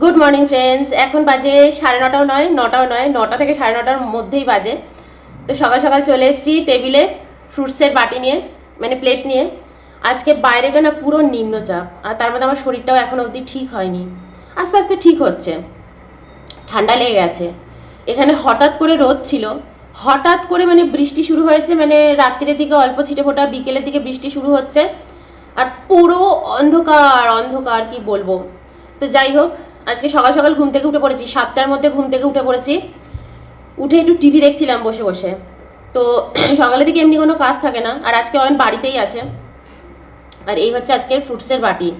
Good morning friends এখন বাজে সাড়ে নটাও নয় নটাও নয়, নটা থেকে সাড়ে নটার মধ্যেই বাজে। তো সকাল সকাল চলে এসেছি টেবিলে ফ্রুটসের বাটি নিয়ে মানে প্লেট নিয়ে। আজকে বাইরেটা না পুরো নিম্নচাপ, আর তার মধ্যে আমার শরীরটাও এখন অবধি ঠিক হয়নি। আস্তে আস্তে ঠিক হচ্ছে। ঠান্ডা লেগে গেছে। এখানে হঠাৎ করে রোদ ছিল। হঠাৎ করে মানে বৃষ্টি শুরু হয়েছে মানে রাত্রির দিকে অল্প ছিটে ফোটা, বিকেলের দিকে বৃষ্টি শুরু হচ্ছে। আর পুরো অন্ধকার অন্ধকার কি বলব। তো যাই হোক আজকে সকাল সকাল ঘুম থেকে উঠে পড়েছি, সাতটার মধ্যে ঘুম থেকে উঠে পড়েছি। উঠে একটু টিভি দেখছিলাম বসে বসে। তো সকালের দিকে এমনি কোনো কাজ থাকে না, আর আজকে অয়ন বাড়িতেই আছে। আর এই হচ্ছে আজকের ফ্রুটসের বাটি।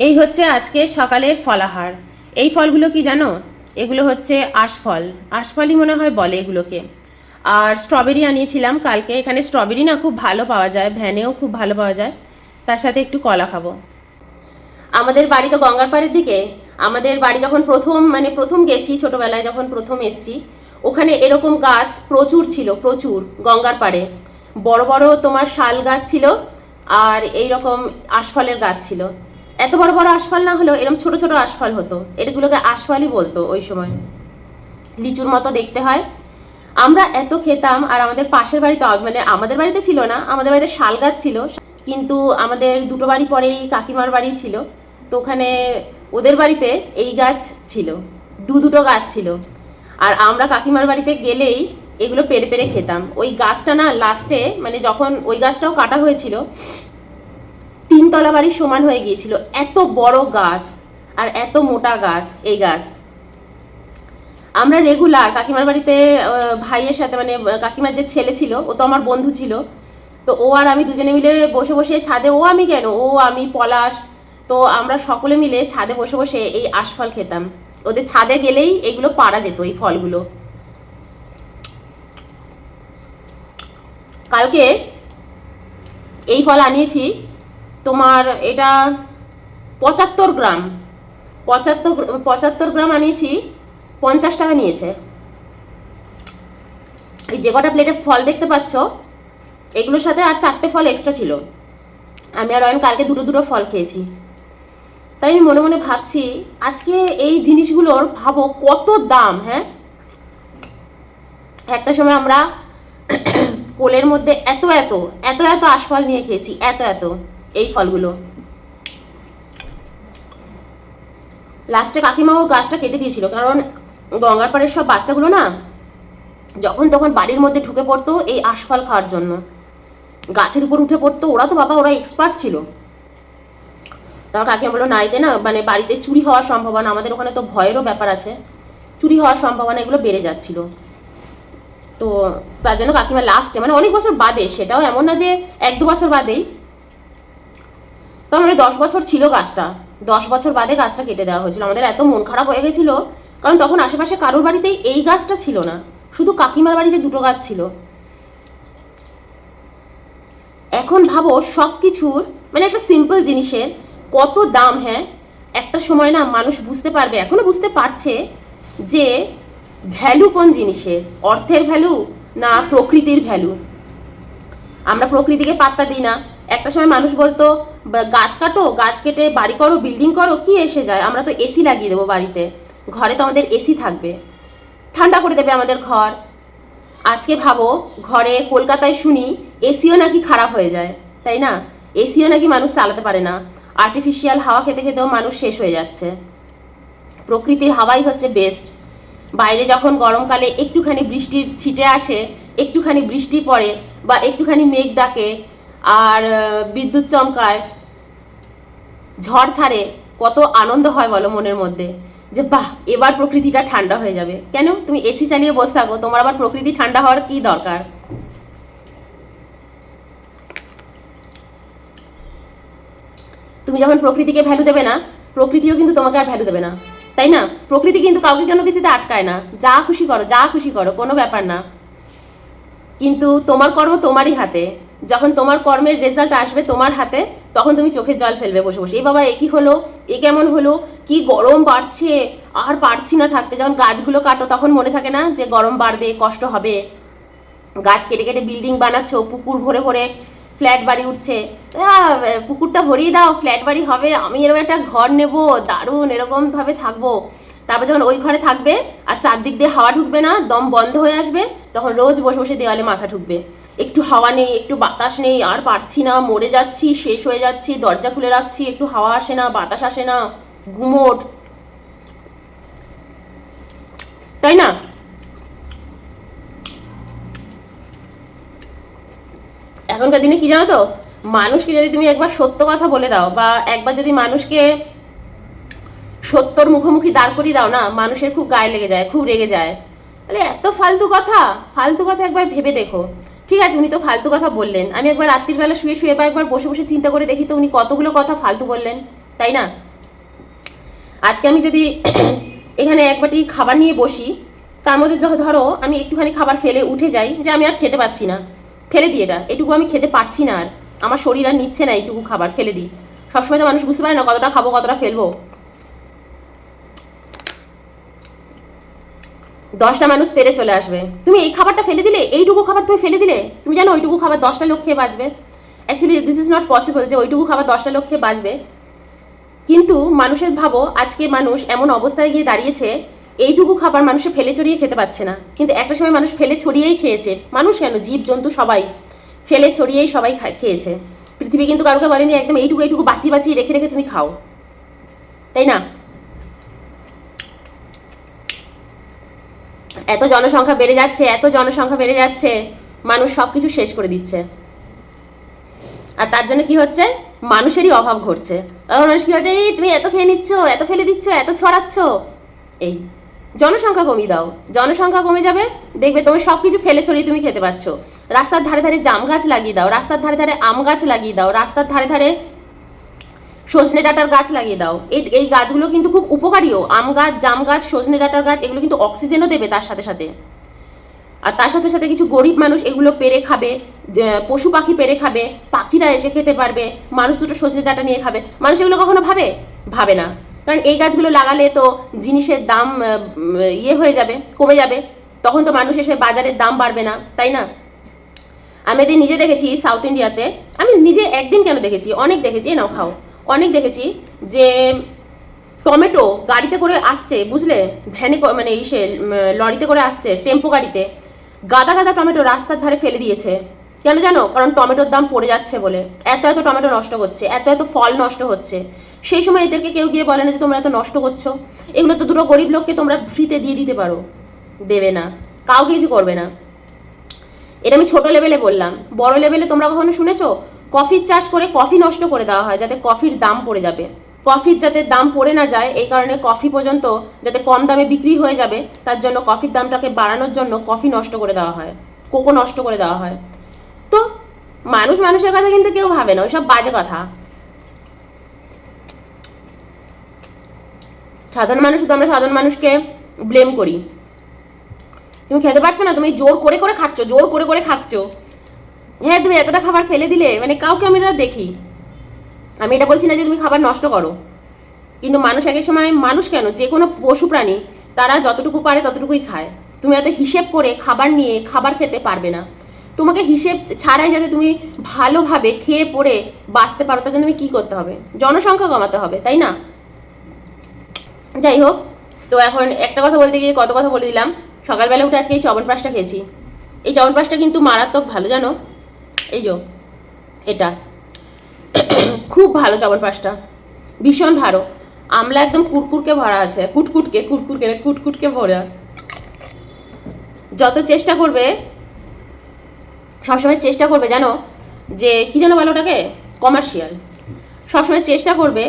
এই হচ্ছে আজকে সকালের ফলাহার। এই ফলগুলো কি জানো? এগুলো হচ্ছে আশফল। আশফলই মনে হয় বলে এগুলোকে। আর স্ট্রবেরি আনিয়েছিলাম কালকে। এখানে স্ট্রবেরি না খুব ভালো পাওয়া যায়, ভ্যানেও খুব ভালো পাওয়া যায়। তার সাথে একটু কলা খাব। আমাদের বাড়ি তো গঙ্গার পাড়ের দিকে। আমাদের বাড়ি যখন প্রথম মানে প্রথম গেছি ছোটবেলায় যখন প্রথম এসছি, ওখানে এরকম গাছ প্রচুর ছিল, প্রচুর গঙ্গার পাড়ে। বড় বড় তোমার শাল গাছ ছিল আর এই রকম আশফলের গাছ ছিল। এত বড় বড় আশফল না হলেও এরকম ছোট ছোট আশফল হতো। এগুলোকে আশফলই বলতো ওই সময়। লিচুর মতো দেখতে হয়। আমরা এত খেতাম আর আমাদের পাশের বাড়িতে মানে আমাদের বাড়িতে ছিল না, আমাদের বাড়িতে শাল গাছ ছিল। কিন্তু আমাদের দুটো বাড়ি পরেই কাকিমার বাড়ি ছিল। তো ওখানে ওদের বাড়িতে এই গাছ ছিল, দু দুটো গাছ ছিল। আর আমরা কাকিমার বাড়িতে গেলেই এগুলো পেরে পেরে খেতাম। ওই গাছটা না লাস্টে মানে যখন ওই গাছটাও কাটা হয়েছিল, তিনতলা বাড়ির সমান হয়ে গিয়েছিল। এত বড় গাছ আর এত মোটা গাছ এই গাছ। আমরা রেগুলার কাকিমার বাড়িতে ভাইয়ের সাথে মানে কাকিমার যে ছেলে ছিল, ও তো আমার বন্ধু ছিল। তো ও আর আমি দুজনে মিলে বসে বসে ছাদে, ও আমি কেন? ও আমি পলাশ তো আমরা সকলে মিলে ছাদে বসে বসে এই আশফল খেতাম। ওদের ছাদে গেলেই এগুলো পারা যেত, এই ফলগুলো। কালকে এই ফল আনিয়েছি, তোমার এটা পঁচাত্তর গ্রাম। পঁচাত্তর পঁচাত্তর গ্রাম আনিয়েছি, পঞ্চাশ টাকা নিয়েছে। এই যে কটা প্লেটে ফল দেখতে পাচ্ছ, এগুলোর সাথে আর চারটে ফল এক্সট্রা ছিল। আমি আর অয়ন কালকে দুটো দুটো ফল খেয়েছি। তাই আমি মনে মনে ভাবছি, আজকে এই জিনিসগুলোর ভাবো কত দাম হ্যাঁ? একটা সময় আমরা কোলের মধ্যে এত এত এত এত আশফল নিয়ে খেয়েছি, এত এত এই ফলগুলো। লাস্টে কাকিমাও গাছটা কেটে দিয়েছিল, কারণ গঙ্গার পাড়ের সব বাচ্চাগুলো না, যখন তখন বাড়ির মধ্যে ঢুকে পড়তো এই আশফল খাওয়ার জন্য। গাছের উপর উঠে পড়তো, ওরা তো বাবা, ওরা এক্সপার্ট ছিল। তারপর কাকিমা বলল নাইতে না মানে বাড়িতে চুরি হওয়ার সম্ভাবনা, আমাদের ওখানে তো ভয়েরও ব্যাপার আছে। চুরি হওয়ার সম্ভাবনা এগুলো বেড়ে যাচ্ছিল। তো তার জন্য কাকিমা লাস্টে মানে অনেক বছর বাদে, সেটাও এমন না যে এক দু বছর বাদেই। তো মানে দশ বছর ছিল গাছটা। দশ বছর বাদে গাছটা কেটে দেওয়া হয়েছিল। আমাদের এত মন খারাপ হয়ে গেছিল, কারণ তখন আশেপাশে কারোর বাড়িতেই এই গাছটা ছিল না। শুধু কাকিমার বাড়িতে দুটো গাছ ছিল। এখন ভাবো সব কিছুর মানে একটা সিম্পল জিনিসের কত দাম হ্যাঁ? একটা সময় না মানুষ বুঝতে পারবে, এখনও বুঝতে পারছে যে ভ্যালু কোন জিনিসের? অর্থের ভ্যালু না প্রকৃতির ভ্যালু আমরা প্রকৃতিকে পাত্তা দিই না। একটা সময় মানুষ বলতো গাছ কাটো, গাছ কেটে বাড়ি করো বিল্ডিং করো, কি এসে যায়? আমরা তো এসি লাগিয়ে দেবো বাড়িতে। ঘরে তো আমাদের এসি থাকবে। ঠান্ডা করে দেবে আমাদের ঘর। আজকে ভাবো, ঘরে কলকাতায় শুনি এসিও নাকি খারাপ হয়ে যায়, তাই না? এসিও নাকি মানুষ চালাতে পারে না। আর্টিফিশিয়াল হাওয়া খেতে খেতেও মানুষ শেষ হয়ে যাচ্ছে। প্রকৃতির হাওয়াই হচ্ছে বেস্ট বাইরে যখন গরমকালে একটুখানি বৃষ্টির ছিটে আসে, একটুখানি বৃষ্টি পড়ে বা একটুখানি মেঘ ডাকে আর বিদ্যুৎ চমকায়, ঝড় ছাড়ে, কত আনন্দ হয় বলো মনের মধ্যে। যে বাহ, এবার প্রকৃতিটা ঠান্ডা হয়ে যাবে। কেন? তুমি এসি চালিয়ে বসে থাকো, তোমার আবার প্রকৃতি ঠান্ডা হওয়ার কি দরকার? তুমি যখন প্রকৃতিকে ভ্যালু দেবে না, প্রকৃতিও কিন্তু তোমাকে আর ভ্যালু দেবে না। তাই না? প্রকৃতি কিন্তু কাউকে কোনো কিছুতে আটকায় না। যা খুশি করো, যা খুশি করো, কোনো ব্যাপার না। কিন্তু তোমার কর্ম তোমারই হাতে। যখন তোমার কর্মের রেজাল্ট আসবে তোমার হাতে, তখন তুমি চোখের জল ফেলবে বসে বসে। এই বাবা, এ কি হলো? এ কেমন হলো? কি গরম বাড়ছে? আর পারছি না থাকতে। যখন গাছগুলো কাটো, তখন মনে থাকে না যে গরম বাড়বে, কষ্ট হবে। গাছ কেটে কেটে বিল্ডিং বানাচ্ছ, পুকুর ভরে ভরে। ফ্ল্যাট বাড়ি উঠছে। পুকুরটা ভরিয়ে দাও, ফ্ল্যাট বাড়ি হবে, আমি এরকম একটা ঘর নেব, দারুণ এরকমভাবে থাকব। তারপর যখন ওই ঘরে থাকবে, আর চারদিক দিয়ে হাওয়া ঢুকবে না, দম বন্ধ হয়ে আসবে, তখন রোজ বসে বসে দেওয়ালে মাথা ঢুকবে। একটু হাওয়া নেই, একটু বাতাস নেই, আর পারছি না, মরে যাচ্ছি, শেষ হয়ে যাচ্ছি, দরজা খুলে রাখছি, একটু হাওয়া আসে না, বাতাস আসে না গুমোট তাই না? এখনকার দিনে কি জানো তো? মানুষকে যদি তুমি একবার সত্য কথা বলে দাও বা একবার যদি মানুষকে সত্যর মুখোমুখি দাঁড় করিয়ে দাও না, মানুষের খুব গায়ে লেগে যায়, খুব রেগে যায়। আরে এত ফালতু কথা! ফালতু কথা একবার ভেবে দেখো। ঠিক আছে, উনি তো ফালতু কথা বললেন। আমি একবার রাত্রির বেলা শুয়ে শুয়ে বা একবার বসে বসে চিন্তা করে দেখি তো উনি কতগুলো কথা ফালতু বললেন, তাই না? আজকে আমি যদি এখানে এক বাটি খাবার নিয়ে বসি, তার মধ্যে ধরো আমি একটুখানি খাবার ফেলে উঠে যাই, যে আমি আর খেতে পাচ্ছি না। ফেলে দিই এটা। এটুকু আমি খেতে পারছি না আর। আমার শরীর আর নিচ্ছে না এইটুকু খাবার, ফেলে দিই। সবসময় তো মানুষ বুঝতে পারে না কতটা খাব, কতটা ফেলব। দশটা মানুষ তেরে চলে আসবে। তুমি এই খাবারটা ফেলে দিলে? এইটুকু খাবার তুমি ফেলে দিলে? তুমি জানো ওইটুকু খাবার দশটা লোক খেয়ে বাঁচবে। Actually this is not possible যে ওইটুকু খাবার দশটা লোক খেয়ে বাঁচবে। কিন্তু মানুষের ভাবো, আজকে মানুষ এমন অবস্থায় গিয়ে দাঁড়িয়েছে এইটুকু খাবার মানুষে ফেলে ছড়িয়ে খেতে পারছে না। কিন্তু একটা সময় মানুষ ফেলে ছড়িয়েই খেয়েছে। মানুষ কেন? জীব, জন্তু, সবাই ফেলে ছড়িয়েই সবাই খেয়েছে। পৃথিবী কিন্তু কারোকে বলেনি, একদম এইটুকু এইটুকু বাঁচিয়ে বাঁচিয়ে রেখে রেখে তুমি খাও। তাই না? এত জনসংখ্যা বেড়ে যাচ্ছে, এত জনসংখ্যা বেড়ে যাচ্ছে, মানুষ সব কিছু শেষ করে দিচ্ছে। আর তার জন্য কি হচ্ছে? মানুষেরই অভাব ঘটছে। মানুষ কি হচ্ছে এই তুমি এত খেয়ে নিচ্ছ, এত ফেলে দিচ্ছ, এত ছড়াচ্ছ। এই। জনসংখ্যা কমিয়ে দাও। জনসংখ্যা কমে যাবে, দেখবে তুমি সব কিছু ফেলে ছড়িয়ে তুমি খেতে পাচ্ছ রাস্তার ধারে ধারে জাম গাছ লাগিয়ে দাও, রাস্তার ধারে ধারে আম গাছ লাগিয়ে দাও, রাস্তার ধারে ধারে সজনে ডাঁটার গাছ লাগিয়ে দাও। এই এই গাছগুলো কিন্তু খুব উপকারীও। আম গাছ, জাম গাছ, সজনে ডাঁটার গাছ, এগুলো কিন্তু অক্সিজেনও দেবে তার সাথে সাথে। আর তার সাথে সাথে কিছু গরিব মানুষ এগুলো পেরে খাবে পশু পাখি পেরে খাবে, পাখিরা এসে খেতে পারবে, মানুষ দুটো সজনে ডাঁটা নিয়ে খাবে। মানুষ এগুলো কখনো ভাবে? ভাবে না। কারণ এই গাছগুলো লাগালে তো জিনিসের দাম ইয়ে হয়ে যাবে, কমে যাবে। তখন তো মানুষ এসে বাজারের দাম বাড়বে না, তাই না? আমি এদিন নিজে দেখেছি সাউথ ইন্ডিয়াতে আমি নিজে একদিন কেন দেখেছি? অনেক দেখেছি নাও খাও। অনেক দেখেছি যে টমেটো গাড়িতে করে আসছে, বুঝলে? ভ্যানে মানে ইসে লরিতে করে আসছে, টেম্পো গাড়িতে। গাদা গাদা টমেটো রাস্তার ধারে ফেলে দিয়েছে। কেন জানো? কারণ টমেটোর দাম পড়ে যাচ্ছে বলে। এত এত টমেটো নষ্ট করছে এত এত ফল নষ্ট হচ্ছে। সেই সময় এদেরকে কেউ গিয়ে বলে না যে তোমরা এত নষ্ট করছ। এগুলো তো দুটো গরিব লোককে তোমরা ফ্রিতে দিয়ে দিতে পারো। দেবে না। কাউকে কিছু করবে না। এটা আমি ছোট লেভেলে বললাম। বড় লেভেলে তোমরা কখনো শুনেছো? কফির চাষ করে কফি নষ্ট করে দেওয়া হয় যাতে কফির দাম পড়ে যাবে। কফির যাতে দাম পড়ে না যায়, এই কারণে কফি পর্যন্ত যাতে কম দামে বিক্রি হয়ে যাবে, তার জন্য কফির দামটাকে বাড়ানোর জন্য কফি নষ্ট করে দেওয়া হয়। কোকো নষ্ট করে দেওয়া হয়। মানুষ মানুষের কথা কিন্তু কেউ ভাবে না, ওইসব বাজে কথা। সাধারণ মানুষ, শুধু আমরা সাধারণ মানুষকে ব্লেম করি। তুমি খেতে পারছ না? তুমি জোর করে করে খাচ্ছ, জোর করে করে খাচ্ছ। হ্যাঁ তুমি এতটা খাবার ফেলে দিলে মানে কাউকে আমি এটা দেখি। আমি এটা বলছি না যে তুমি খাবার নষ্ট করো। কিন্তু মানুষ এক এক সময়, মানুষ কেন? যে কোনো পশু প্রাণী, তারা যতটুকু পারে ততটুকুই খায়। তুমি এত হিসেব করে খাবার নিয়ে খাবার খেতে পারবে না। তোমাকে হিসেব ছাড়াই যাতে তুমি ভালোভাবে খেয়ে পড়ে বাঁচতে পারো, তার জন্য তুমি কী করতে হবে? জনসংখ্যা কমাতে হবে, তাই না? যাই হোক, তো এখন একটা কথা বলতে গিয়ে কত কথা বলে দিলাম। সকালবেলা উঠে আজকে এই চবনপ্রাশটা খেয়েছি। এই চবনপ্রাশটা কিন্তু মারাত্মক ভালো, জানো? এই যো, এটা। খুব ভালো চবনপ্রাশটা ভীষণ ভালো। আমলা একদম কুটকুটকে ভরা আছে। কুটকুটকে কুটকুটকে কুটকুটকে ভরা। যত চেষ্টা করবে সবসময় চেষ্টা করবে জানো যে, কী যেন বলো ওটাকে? কমার্শিয়াল সবসময় চেষ্টা করবে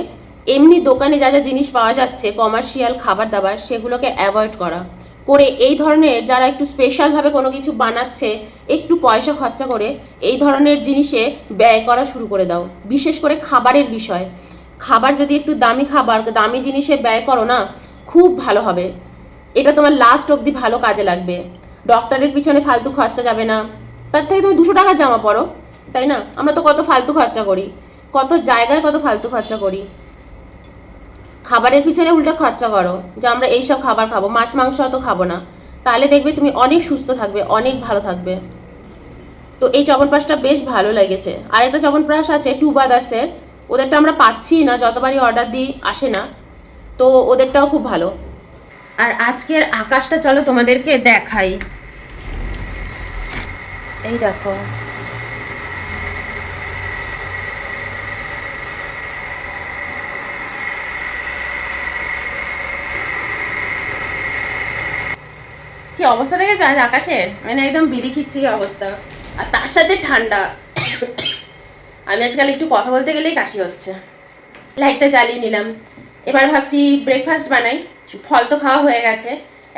এমনি দোকানে যা যা জিনিস পাওয়া যাচ্ছে কমার্শিয়াল খাবার দাবার, সেগুলোকে অ্যাভয়েড করা। করে এই ধরনের যারা একটু স্পেশালভাবে কোনো কিছু বানাচ্ছে, একটু পয়সা খরচা করে, এই ধরনের জিনিসে ব্যয় করা শুরু করে দাও। বিশেষ করে খাবারের বিষয়। খাবার যদি একটু দামি খাবার, দামি জিনিসে ব্যয় করো না, খুব ভালো হবে। এটা তোমার লাস্ট অবধি ভালো কাজে লাগবে। ডক্টরের পিছনে ফালতু খরচা যাবে না। তার থেকে তুমি দুশো টাকার জামা পরো, তাই না? আমরা তো কত ফালতু খরচা করি। কত জায়গায় কত ফালতু খরচা করি। খাবারের পিছনে উল্টে খরচা করো, যে আমরা এইসব খাবার খাব, মাছ, মাংস অত খাব না। তাহলে দেখবে তুমি অনেক সুস্থ থাকবে, অনেক ভালো থাকবে। তো এই চবনপ্রাশটা বেশ ভালো লেগেছে। আর আরেকটা চবনপ্রাশ আছে টু বাদার্সের ওদেরটা আমরা পাচ্ছি না, যতবারই অর্ডার দিই, আসে না। তো ওদেরটাও খুব ভালো। আর আজকের আকাশটা চলো তোমাদেরকে দেখাই। এই দেখো। কি অবস্থা দেখেছ আজ আকাশে মানে একদম বিধি খিচ্ছি অবস্থা? আর তার সাথে ঠান্ডা। আমি আজকাল একটু কথা বলতে গেলেই কাশি হচ্ছে। লাইটটা জ্বালিয়ে নিলাম। এবার ভাবছি ব্রেকফাস্ট বানাই। ফল তো খাওয়া হয়ে গেছে।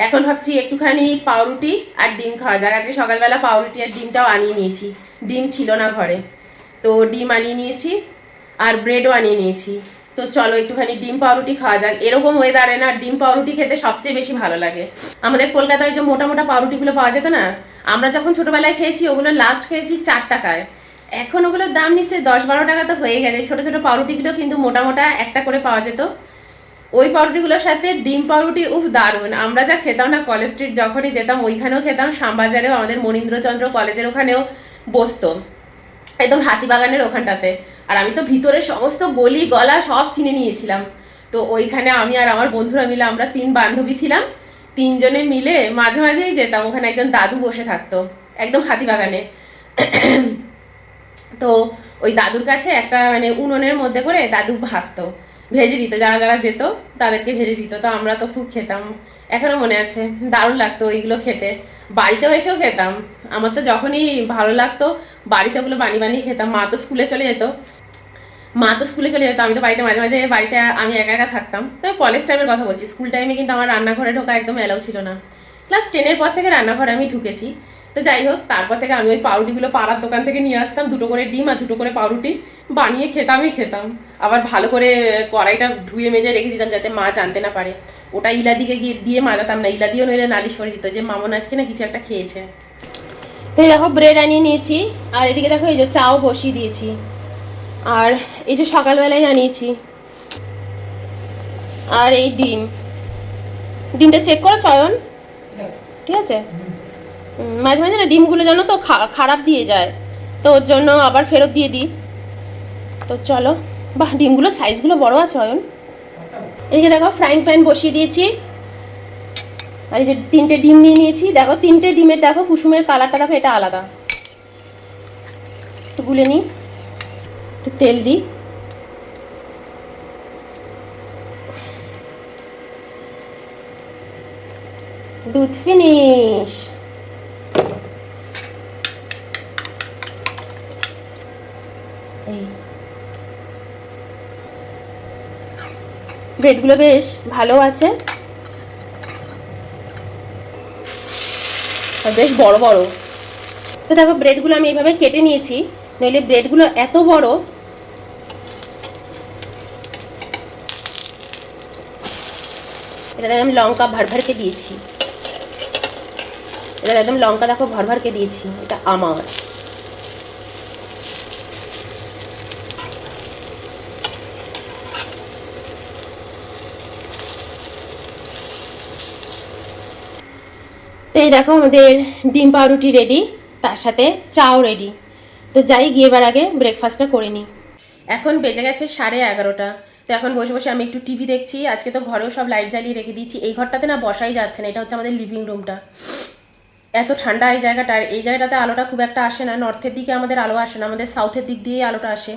এখন ভাবছি একটুখানি পাউরুটি আর ডিম খাওয়া যাক। আজকে সকালবেলা পাউরুটি আর ডিমটাও আনিয়ে নিয়েছি। ডিম ছিল না ঘরে। তো ডিম আনিয়ে নিয়েছি আর ব্রেডও আনিয়ে নিয়েছি। তো চলো একটুখানি ডিম পাউরুটি খাওয়া যাক। এরকম ওয়েদারে না ডিম পাউরুটি খেতে সবচেয়ে বেশি ভালো লাগে। আমাদের কলকাতায় যে মোটা মোটা পাউরুটিগুলো পাওয়া যেত না, আমরা যখন ছোটোবেলায় খেয়েছি, ওগুলো লাস্ট খেয়েছি চার টাকায়। এখন ওগুলোর দাম নিশ্চয়ই দশ বারো টাকা তো হয়ে গেছে। ছোটো ছোটো পাউরুটিগুলো কিন্তু মোটা মোটা একটা করে পাওয়া যেত। ওই পাউরুটিগুলোর সাথে ডিম পাউরুটি, উফ, দারুণ। আমরা যা খেতাম না, কলেজ স্ট্রিট যখনই যেতাম, ওইখানেও খেতাম, শ্যামবাজারেও, আমাদের মনীন্দ্রচন্দ্র কলেজের ওখানেও বসতো। একদম হাতিবাগানের ওখানটাতে। আর আমি তো ভিতরে সমস্ত গলি, গলা সব চিনে নিয়েছিলাম। তো ওইখানে আমি আর আমার বন্ধুরা মিলে আমরা তিন বান্ধবী ছিলাম। তিনজনে মিলে মাঝে মাঝেই যেতাম। ওখানে একজন দাদু বসে থাকতো, একদম হাতিবাগানে তো ওই দাদুর কাছে একটা মানে উনুনের মধ্যে করে দাদু ভাসতো। ভেজে দিত, যারা যারা যেত তাদেরকে ভেজে দিত। তো আমরা তো খুব খেতাম। এখনও মনে আছে, দারুণ লাগতো ওইগুলো খেতে। বাড়িতেও এসেও খেতাম। আমার তো যখনই ভালো লাগতো, বাড়িতে ওগুলো বানিয়ে বানিয়ে খেতাম। মা তো স্কুলে চলে যেত। মা তো স্কুলে চলে যেত। আমি তো বাড়িতে মাঝে মাঝে বাড়িতে আমি একা একা থাকতাম। তো কলেজ টাইমের কথা বলছি। স্কুল টাইমে কিন্তু আমার রান্নাঘরে ঢোকা একদম অ্যালাউ ছিল না। ক্লাস টেনের পর থেকে রান্নাঘরে আমি ঢুকেছি। তো যাই হোক তারপর থেকে আমি ওই পাউরুটিগুলো পাড়ার দোকান থেকে নিয়ে আসতাম দুটো করে ডিম আর দুটো করে পাউরুটি। বানিয়ে খেতামই খেতাম। আবার ভালো করে কড়াইটা ধুয়ে মেজে রেখে দিতাম যাতে মা জানতে না পারে। ওটা ইলা ইলাদিকে গিয়ে দিয়ে মাজাতাম না ইলাদিও নইলে নালিশ করে দিত যে মামন আজকে না কিছু একটা খেয়েছে। তো এই দেখো ব্রেড আনিয়ে নিয়েছি। আর এদিকে দেখো এই যে চাও বসিয়ে দিয়েছি। আর এই যে সকালবেলায় আনিয়েছি। আর এই ডিম। ডিমটা চেক করো চয়ন ঠিক আছে। মাঝে মাঝে না ডিমগুলো জানো তো খারাপ দিয়ে যায়। তো ওর জন্য আবার ফেরত দিয়ে দিই। তো চলো, বাহ ডিমগুলো সাইজগুলো বড় আছে, অয়ন। যে দেখো ফ্রাইং প্যান বসিয়ে দিয়েছি। আর এই যে তিনটে ডিম নিয়ে নিয়েছি। দেখো, তিনটে ডিমের, দেখো, কুসুমের কালারটা দেখো, এটা আলাদা। তো গুলে নিই। একটু তেল দিই। দুধ ফিনিশ এই ব্রেডগুলো বেশ ভালো আছে। বেশ বড় বড়। তো দেখো, ব্রেডগুলো আমি এইভাবে কেটে নিয়েছি। নইলে ব্রেডগুলো এত বড়। এটা আমি লঙ্কা ভরভরকে দিয়েছি। এটা একদম লঙ্কা দেখো ভরভরকে দিয়েছি। এটা আমার। এই দেখো আমাদের ডিম পাউরুটি রেডি তার সাথে চাও রেডি তো যাই, গিয়ে এবার আগে ব্রেকফাস্টটা করে নিই। এখন বেজে গেছে সাড়ে এগারোটা। তো এখন বসে বসে আমি একটু টিভি দেখছি। আজকে তো ঘরেও সব লাইট জ্বালিয়ে রেখে দিয়েছি। এই ঘরটাতে না বসাই যাচ্ছে না, এটা হচ্ছে আমাদের লিভিং রুমটা এত ঠান্ডা এই জায়গাটা, আর এই জায়গাটাতে আলোটা খুব একটা আসে না। নর্থের দিকে আমাদের আলো আসে না, আমাদের সাউথের দিক দিয়েই আলোটা আসে।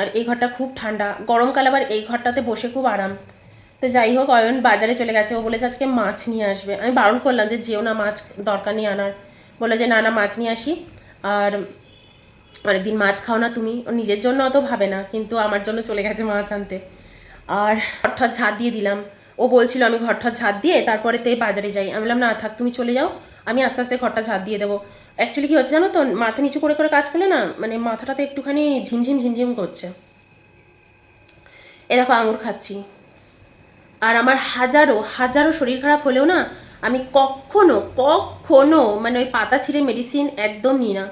আর এই ঘরটা খুব ঠান্ডা। গরমকাল আবার এই ঘরটাতে বসে খুব আরাম। তো যাই হোক, অয়ন বাজারে চলে গেছে। ও বলেছে আজকে মাছ নিয়ে আসবে। আমি বারণ করলাম যে যেও না মাছ দরকার নেই আনার। বলে যে না না, মাছ নিয়ে আসি। আর অনেকদিন মাছ খাও না তুমি। ও নিজের জন্য অত ভাবে না, কিন্তু আমার জন্য চলে গেছে মাছ আনতে। আর ঘরঠর ঝাঁট দিয়ে দিলাম। ও বলছিল, আমি ঘরঠর ঝাঁট দিয়ে তারপরে তে বাজারে যাই। আমি বললাম, না, থাক, তুমি চলে যাও। আমি আস্তে আস্তে ঘরটা ঝাঁট দিয়ে দেবো। অ্যাকচুয়ালি কী হচ্ছে জানো তো, মাথা নিচু করে করে কাজ করলে না মানে মাথাটাতে একটুখানি ঝিমঝিম ঝিমঝিম করছে। এ দেখো, আঙুর খাচ্ছি। আর আমার হাজারো হাজারো শরীর খারাপ হলেও না, আমি কখনো কখনো মানে ওই পাতা ছিঁড়ে মেডিসিন একদম নিই না।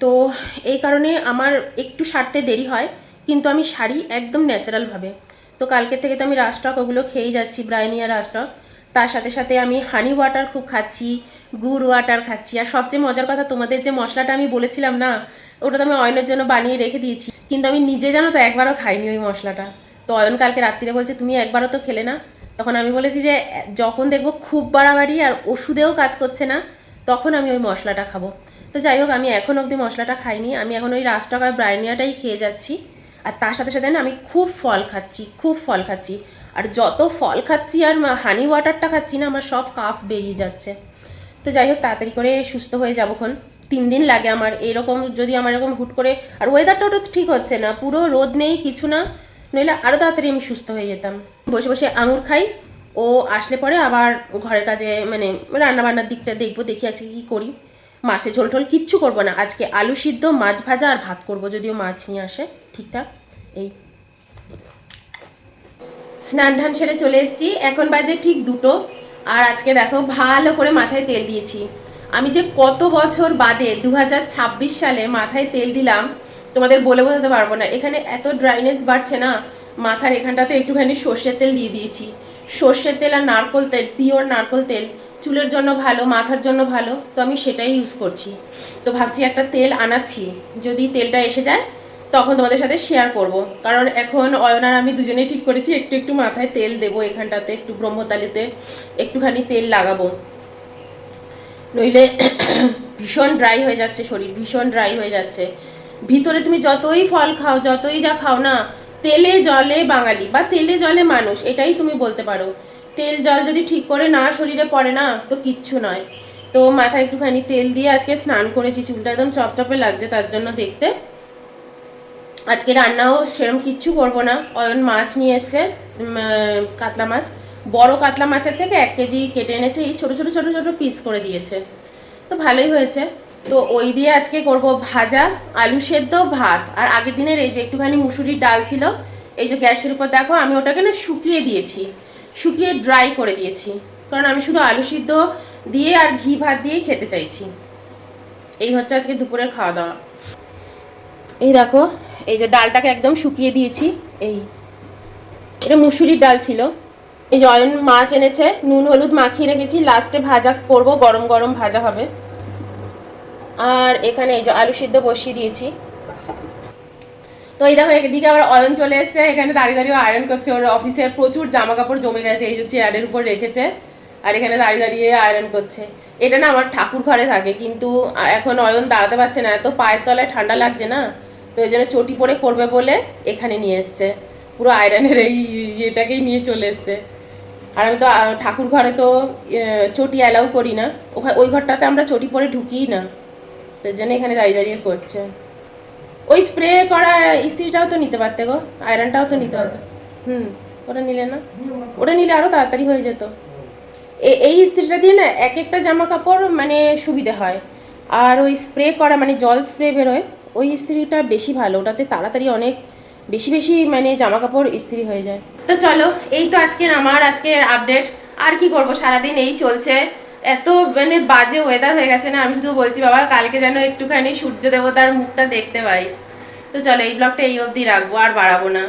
তো এই কারণে আমার একটু সারতে দেরি হয়, কিন্তু আমি সারি একদম ন্যাচারালভাবে তো কালকে থেকে তো আমি রাস্টক ওগুলো খেয়েই যাচ্ছি ব্রাইনিয়া রাস্টক তার সাথে সাথে আমি হানি ওয়াটার খুব খাচ্ছি, গুড় ওয়াটার খাচ্ছি। আর সবচেয়ে মজার কথা, তোমাদের যে মশলাটা আমি বলেছিলাম না, ওটা তো আমি অয়নের জন্য বানিয়ে রেখে দিয়েছি। কিন্তু আমি নিজে জানো তো একবারও খাইনি ওই মশলাটা। তো অয়ন কালকে রাত্রিরে বলছে, তুমি একবারও তো খেলে না। তখন আমি বলেছি যে, যখন দেখব খুব বাড়াবাড়ি আর ওষুধেও কাজ করছে না, তখন আমি ওই মশলাটা খাব। তো যাই হোক, আমি এখন অবধি মশলাটা খাইনি। আমি এখন ওই রাস্টাকার ব্রাইনিয়াটাই খেয়ে যাচ্ছি। আর তার সাথে সাথে না, আমি খুব ফল খাচ্ছি, খুব ফল খাচ্ছি। আর যত ফল খাচ্ছি আর হানি ওয়াটারটা খাচ্ছি না, আমার সব কাফ বেরিয়ে যাচ্ছে। তো যাই হোক, তাড়াতাড়ি করে সুস্থ হয়ে যাব খন তিন দিন লাগে আমার। এরকম যদি আমার এরকম হুট করে, আর ওয়েদারটাও ঠিক হচ্ছে না। পুরো রোদ নেই, কিছু না। নইলে আরও তাড়াতাড়ি আমি সুস্থ হয়ে যেতাম। বসে বসে আঙুর খাই, ও আসলে পরে আবার ঘরের কাজে মানে রান্নাবান্নার দিকটা দেখব, দেখি আজকে কী করি। মাছে ঝোল টোল কিচ্ছু করব না, আজকে আলু সিদ্ধ, মাছ ভাজা আর ভাত করব, যদিও মাছ নিয়ে আসে ঠিকঠাক। এই। স্নান ধান সেরে চলে এসেছি, এখন বাজে ঠিক দুটো। আর আজকে দেখো ভালো করে মাথায় তেল দিয়েছি। আমি যে কত বছর বাদে দু হাজার ছাব্বিশ সালে মাথায় তেল দিলাম তোমাদের বলে বোঝাতে পারব না। এখানে এত ড্রাইনেস বাড়ছে না, মাথার এখানটাতে একটুখানি সর্ষের তেল দিয়ে দিয়েছি। সর্ষের তেল আর নারকোল তেল পিওর নারকোল তেল, চুলের জন্য ভালো, মাথার জন্য ভালো, তো আমি সেটাই ইউজ করছি। তো ভাবছি একটা তেল আনাচ্ছি। যদি তেলটা এসে যায়, তখন তোমাদের সাথে শেয়ার করব। কারণ এখন অয়নার আমি দুজনেই ঠিক করেছি, একটু একটু মাথায় তেল দেবো এখানটাতে, একটু ব্রহ্মতালিতে, একটুখানি তেল লাগাবো। নইলে ভীষণ ড্রাই হয়ে যাচ্ছে শরীর, ভীষণ ড্রাই হয়ে যাচ্ছে। ভিতরে তুমি যতই ফল খাও, যতই যা খাও না, তেলে জলে বাঙালি বা তেলে জলে মানুষ, এটাই তুমি বলতে পারো। তেল জল যদি ঠিক করে না, শরীরে পড়ে না, তো কিচ্ছু নয়। তো মাথায় একটুখানি তেল দিয়ে আজকে স্নান করেছি, চুলটা একদম চপচপে লাগছে, তার জন্য দেখতে। আজকে রান্নাও সেরকম কিচ্ছু করব না। অয়ন মাছ নিয়ে এসছে কাতলা মাছ। বড় কাতলা মাছের থেকে এক কেজি কেটে এনেছে, এই ছোট ছোট ছোট ছোট পিস করে দিয়েছে। তো ভালোই হয়েছে। তো ওই দিয়ে আজকে করব ভাজা, আলু সেদ্ধ, ভাত। আর আগের দিনের এই যে একটুখানি মুসুরির ডাল ছিল, এই যে গ্যাসের উপর দেখো, আমি ওটাকে না শুকিয়ে দিয়েছি। শুকিয়ে ড্রাই করে দিয়েছি। কারণ আমি শুধু আলু সিদ্ধ দিয়ে আর ঘি ভাত দিয়েই খেতে চাইছি। এই হচ্ছে আজকে দুপুরের খাওয়া দাওয়া। এই দেখো, এই যে ডালটাকে একদম শুকিয়ে দিয়েছি। এই, এটা মুসুরির ডাল ছিল। এই যে অয়ন মাছ এনেছে, নুন, হলুদ মাখিয়ে রেখেছি। লাস্টে ভাজা করব, গরম গরম ভাজা হবে। আর এখানে এই যে আলু সিদ্ধ বসিয়ে দিয়েছি। তো এই দেখো একদিকে আবার অয়ন চলে এসছে। এখানে দাঁড়িয়ে দাঁড়িয়ে আয়রন করছে। ওর অফিসের প্রচুর জামা কাপড় জমে গেছে। এই যে চেয়ারের উপর রেখেছে। আর এখানে দাঁড়িয়ে দাঁড়িয়ে আয়রন করছে। এটা না আমার ঠাকুর ঘরে থাকে, কিন্তু এখন অয়ন দাঁড়াতে পারছে না। এত পায়ের তলায় ঠান্ডা লাগছে না। তো এই জন্য চটি পরে করবে বলে এখানে নিয়ে এসছে। পুরো আয়রনের এই ইয়েটাকেই নিয়ে চলে এসছে। আর আমি তো ঠাকুর ঘরে তো চটি অ্যালাউ করি না। ওখানে ওই ঘরটাতে আমরা চটি পরে ঢুকিই না। তো জন্য এখানে দাঁড়িয়ে দাঁড়িয়ে করছে। ওই স্প্রে করা ইস্ত্রিটাও তো নিতে পারতে গো আয়রনটাও তো নিতে পারতে। হুম, ওটা নিলে না? ওটা নিলে আরও তাড়াতাড়ি হয়ে যেত। এই ইস্ত্রিটা দিয়ে না এক একটা জামা কাপড় মানে সুবিধে হয়। আর ওই স্প্রে করা মানে জল স্প্রে বেরোয়, ওই ইস্ত্রিটা বেশি ভালো। ওটাতে তাড়াতাড়ি অনেক বেশি বেশি মানে জামা কাপড় ইস্ত্রি হয়ে যায়। তো চলো, এই তো আজকে আমার আজকের আপডেট আর কি করব? সারাদিন এই চলছে। এত মানে বাজে ওয়েদার হয়ে গেছে না, আমি শুধু বলছি, বাবা, কালকে যেন একটুখানি সূর্য দেবতার মুখটা দেখতে পাই। তো চলো, এই ব্লগটা এই অবধি রাখব, আর বাড়াবো না।